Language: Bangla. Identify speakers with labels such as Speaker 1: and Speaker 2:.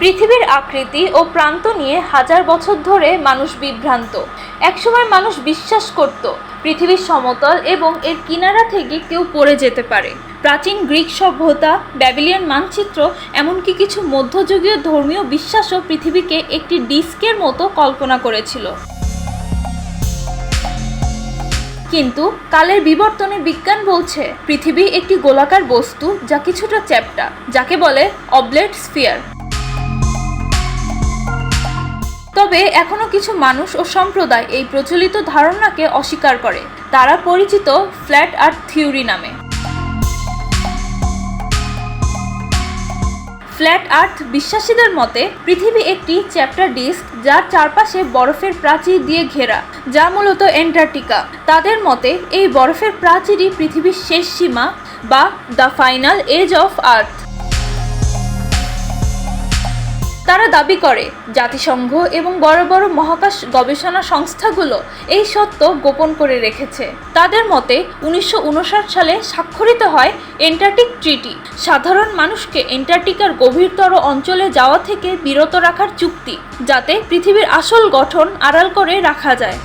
Speaker 1: পৃথিবীর আকৃতি ও প্রান্ত নিয়ে হাজার বছর ধরে মানুষ বিভ্রান্ত। একসময় মানুষ বিশ্বাস করত, পৃথিবীর সমতল এবং এর কিনারা থেকে কেউ পড়ে যেতে পারে। প্রাচীন গ্রিক সভ্যতা ব্যাবিলিয়ান মানচিত্র, এমনকি কিছু মধ্যযুগীয় ধর্মীয় বিশ্বাসও পৃথিবীকে একটি ডিস্কের মতো কল্পনা করেছিল। কিন্তু কালের বিবর্তনে বিজ্ঞান বলছে, পৃথিবী একটি গোলাকার বস্তু যা কিছুটা চ্যাপ্টা, যাকে বলে অবলেট স্ফিয়ার। তবে এখনও কিছু মানুষ ও সম্প্রদায় এই প্রচলিত ধারণাকে অস্বীকার করে। তারা পরিচিত ফ্ল্যাট আর্থ থিওরি নামে। ফ্ল্যাট আর্থ বিশ্বাসীদের মতে, পৃথিবী একটি চ্যাপ্টার ডিস্ক যার চারপাশে বরফের প্রাচীর দিয়ে ঘেরা, যা মূলত অ্যান্টার্কটিকা। তাদের মতে, এই বরফের প্রাচীরই পৃথিবীর শেষ সীমা বা the final edge of earth. তারা দাবি করে, জাতিসংঘ এবং বড় বড় মহাকাশ গবেষণা সংস্থাগুলো এই সত্য গোপন করে রেখেছে। তাদের মতে, উনিশশো উনষাট সালে স্বাক্ষরিত হয় এন্টার্কটিক ট্রিটি। সাধারণ মানুষকে এন্টার্কটিকার গভীরতর অঞ্চলে যাওয়া থেকে বিরত রাখার চুক্তি, যাতে পৃথিবীর আসল গঠন আড়াল করে রাখা যায়।